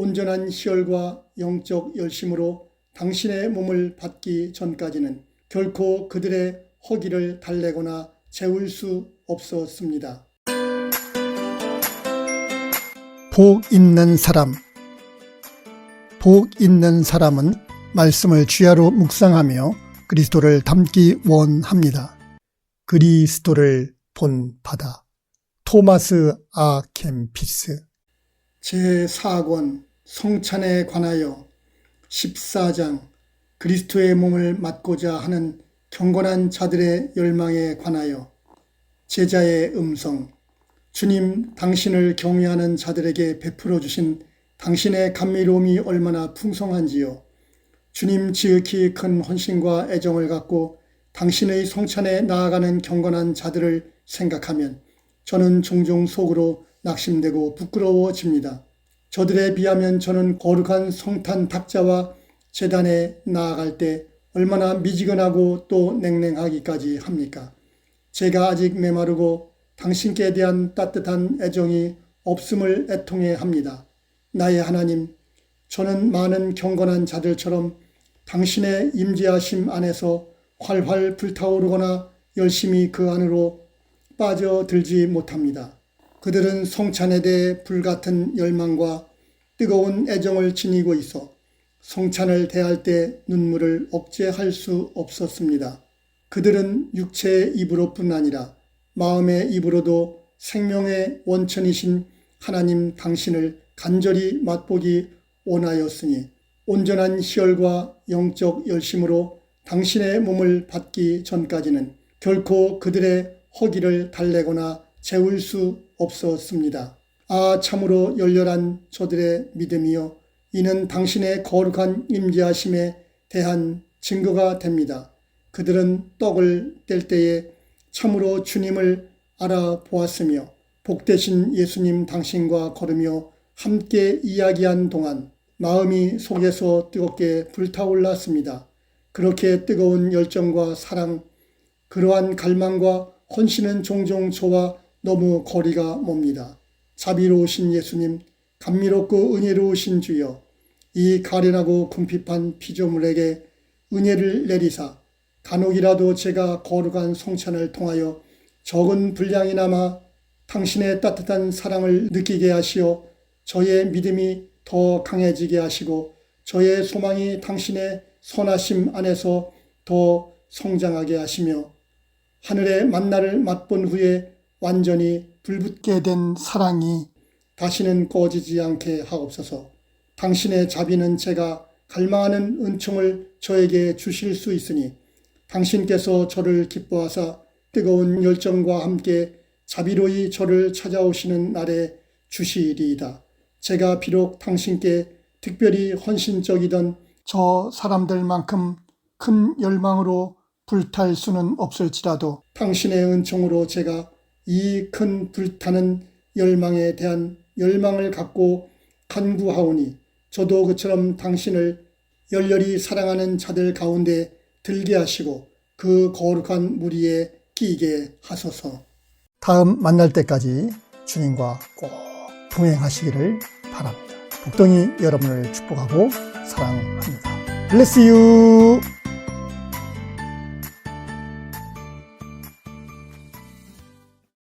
온전한 희열과 영적 열심으로 당신의 몸을 받기 전까지는 결코 그들의 허기를 달래거나 재울 수 없었습니다. 복 있는 사람 복 있는 사람은 말씀을 주야로 묵상하며 그리스도를 닮기 원합니다. 그리스도를 본 바다 토마스 아 캠피스 제4권 성찬에 관하여 14장 그리스도의 몸을 맡고자 하는 경건한 자들의 열망에 관하여 제자의 음성 주님 당신을 경외하는 자들에게 베풀어 주신 당신의 감미로움이 얼마나 풍성한지요. 주님 지극히 큰 헌신과 애정을 갖고 당신의 성찬에 나아가는 경건한 자들을 생각하면 저는 종종 속으로 낙심되고 부끄러워집니다. 저들에 비하면 저는 거룩한 성탄 탁자와 재단에 나아갈 때 얼마나 미지근하고 또 냉랭하기까지 합니까? 제가 아직 메마르고 당신께 대한 따뜻한 애정이 없음을 애통해 합니다. 나의 하나님, 저는 많은 경건한 자들처럼 당신의 임재하심 안에서 활활 불타오르거나 열심히 그 안으로 빠져들지 못합니다. 그들은 성찬에 대해 불같은 열망과 뜨거운 애정을 지니고 있어 성찬을 대할 때 눈물을 억제할 수 없었습니다. 그들은 육체의 입으로뿐 아니라 마음의 입으로도 생명의 원천이신 하나님 당신을 간절히 맛보기 원하였으니 온전한 희열과 영적 열심으로 당신의 몸을 받기 전까지는 결코 그들의 허기를 달래거나 재울 수 없었습니다. 아 참으로 열렬한 저들의 믿음이요 이는 당신의 거룩한 임재하심에 대한 증거가 됩니다. 그들은 떡을 뗄 때에 참으로 주님을 알아보았으며 복되신 예수님 당신과 걸으며 함께 이야기한 동안 마음이 속에서 뜨겁게 불타올랐습니다. 그렇게 뜨거운 열정과 사랑, 그러한 갈망과 헌신은 종종 저와 너무 거리가 멉니다. 자비로우신 예수님, 감미롭고 은혜로우신 주여, 이 가련하고 궁핍한 피조물에게 은혜를 내리사 간혹이라도 제가 거룩한 성찬을 통하여 적은 분량이나마 당신의 따뜻한 사랑을 느끼게 하시어 저의 믿음이 더 강해지게 하시고 저의 소망이 당신의 선하심 안에서 더 성장하게 하시며 하늘의 만나를 맛본 후에 완전히 불붙게 된 사랑이 다시는 꺼지지 않게 하옵소서. 당신의 자비는 제가 갈망하는 은총을 저에게 주실 수 있으니 당신께서 저를 기뻐하사 뜨거운 열정과 함께 자비로이 저를 찾아오시는 날에 주시리이다. 제가 비록 당신께 특별히 헌신적이던 저 사람들만큼 큰 열망으로 불탈 수는 없을지라도 당신의 은총으로 제가 이 큰 불타는 열망에 대한 열망을 갖고 간구하오니 저도 그처럼 당신을 열렬히 사랑하는 자들 가운데 들게 하시고 그 거룩한 무리에 끼게 하소서. 다음 만날 때까지 주님과 꼭 동행하시기를 바랍니다. 복덩이 여러분을 축복하고 사랑합니다. Bless you.